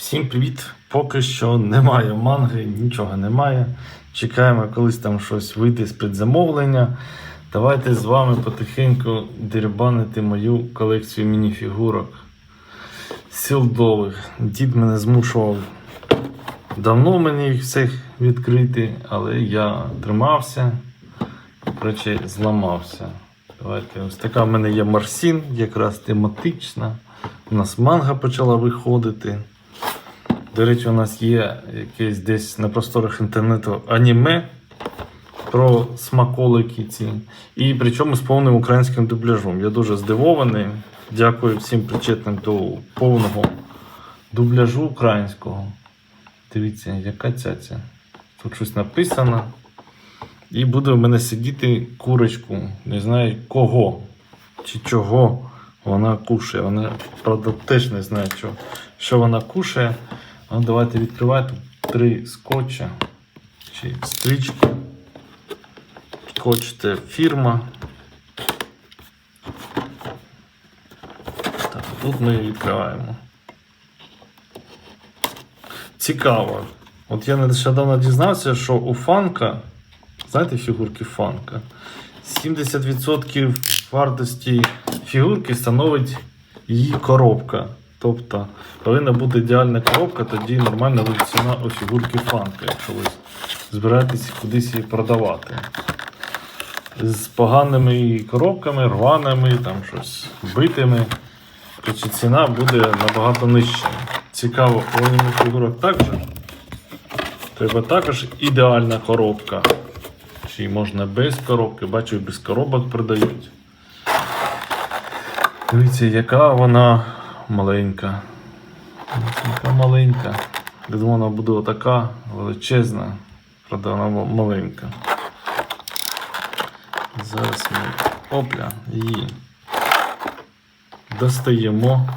Всім привіт! Поки що немає манги, нічого немає. Чекаємо колись там щось вийти з предзамовлення. Давайте з вами потихеньку дербанити мою колекцію мініфігурок сілдових. Дід мене змушував давно мені їх всіх відкрити, але я тримався, коротше, зламався. Давайте, ось така в мене є Марсін, якраз тематична. У нас манга почала виходити. До речі, у нас є якесь десь на просторах інтернету аніме про смаколики ці. І причому з повним українським дубляжом. Я дуже здивований. Дякую всім причетним до повного дубляжу українського. Дивіться, яка цяця. Тут щось написано. І буде в мене сидіти курочку. Не знаю кого чи чого вона кушає. Вона, правда, теж не знає, що, що вона кушає. Ну, давайте відкривати три скотча чи стрічки. Скотч це фірма. Так, тут ми її відкриваємо. Цікаво. От я нещодавно дізнався, що у фанка, знаєте, фігурки фанка, 70% вартості фігурки становить її коробка. Тобто повинна бути ідеальна коробка, тоді нормальна буде ціна у фігурки фанка, якщо ви збираєтесь кудись її продавати. З поганими коробками, рваними, там щось битими, то ціна буде набагато нижча. Цікаво, у фігурок також. Треба також ідеальна коробка. Чи можна без коробки, бачу, без коробок продають. Дивіться, яка вона маленька. Яка маленька. Я думав, вона буде отака величезна, правда, вона маленька. Зараз ми опля її достаємо.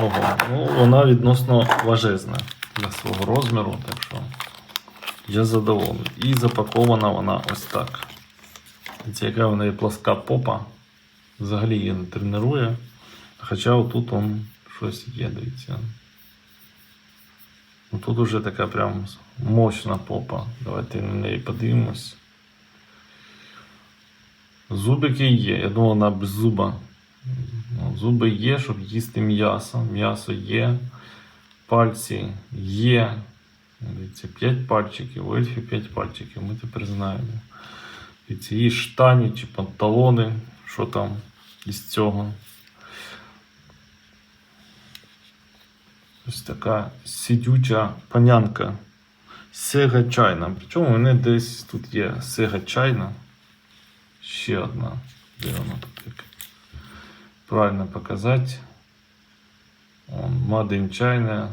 Ого, ну вона відносно важезна для свого розміру, так що я задоволений. І запакована вона ось так. Дивіться, яка в неї пласка попа. Взагалі її не тренує. Хоча отут он щось є, дивіться. Ну, Тут уже така прям мощна попа. Давайте на неї подивимось. Зубики є. Я думав, вона без зуба. Ну, Зуби є, щоб їсти м'ясо. М'ясо є. Пальці є. Дивіться, 5 пальчиків. У ельфі 5 пальчиків. Ми тепер знаємо. І ці штані чи панталони, що там із цього. Ось така сидюча панянка. Сега чайна. Причому у мене десь тут є сега чайна. Ще одна. Де вона тут як? Правильно показати. In China.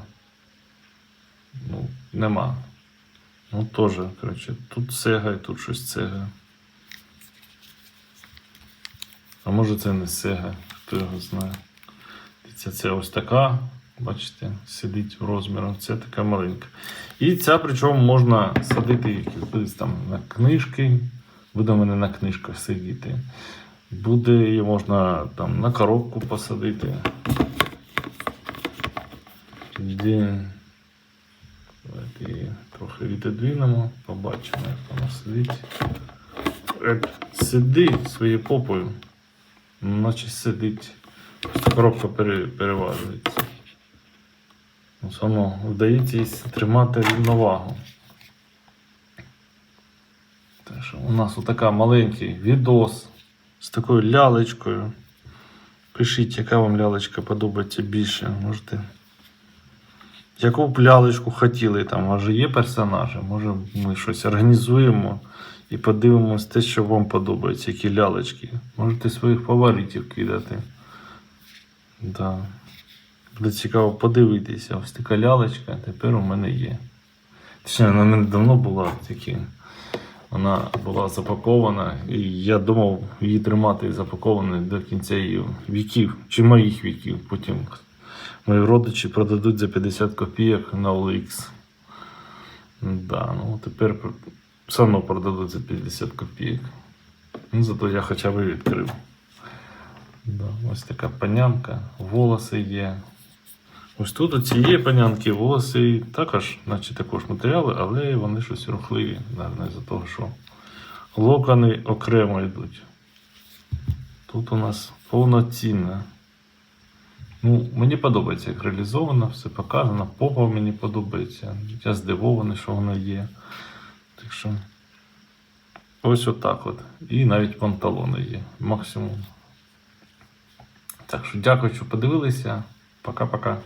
Ну, нема. Ну, теж, коротше, тут сега і тут щось сега. А може це не сега, хто його знає. Дивіться, це ось така, бачите, сидить в розмірах, це така маленька. І ця, причому можна садити кудись там на книжки, буде в мене на книжках сидіти. Буде її можна там на коробку посадити. Де... Давайте її трохи відодвинемо, побачимо, як вона сидить. Як сидить своєю попою, наче сидить. Коробка пере, переважується. Ось воно вдається їй тримати рівновагу. Так що у нас отака маленький відос з такою лялечкою. Пишіть, яка вам лялечка подобається більше. Можете. Яку б лялечку хотіли, там, може є персонажі, може ми щось організуємо і подивимось те, що вам подобається, які лялечки. Можете своїх фаворитів кидати. Да. Буде цікаво подивитися. Ось така лялечка тепер у мене є. Точніше, вона мене давно була тільки. Вона була запакована, і я думав її тримати запакованою до кінця її віків, чи моїх віків. Потім мої родичі продадуть за 50 копійок на OLX. Да, ну тепер все одно продадуть за 50 копійок. Ну, зато я хоча б відкрив. Да, ось така панянка, волоси є. Ось тут у цієї панянки волоси також, наче також матеріали, але вони щось рухливі, навіть з-за того, що локони окремо йдуть. Тут у нас повноцінне. Ну, мені подобається, як реалізовано, все показано. Попа мені подобається. Я здивований, що воно є. Так що ось отак от. І навіть панталони є. Максимум. Так що дякую, що подивилися. Пока-пока.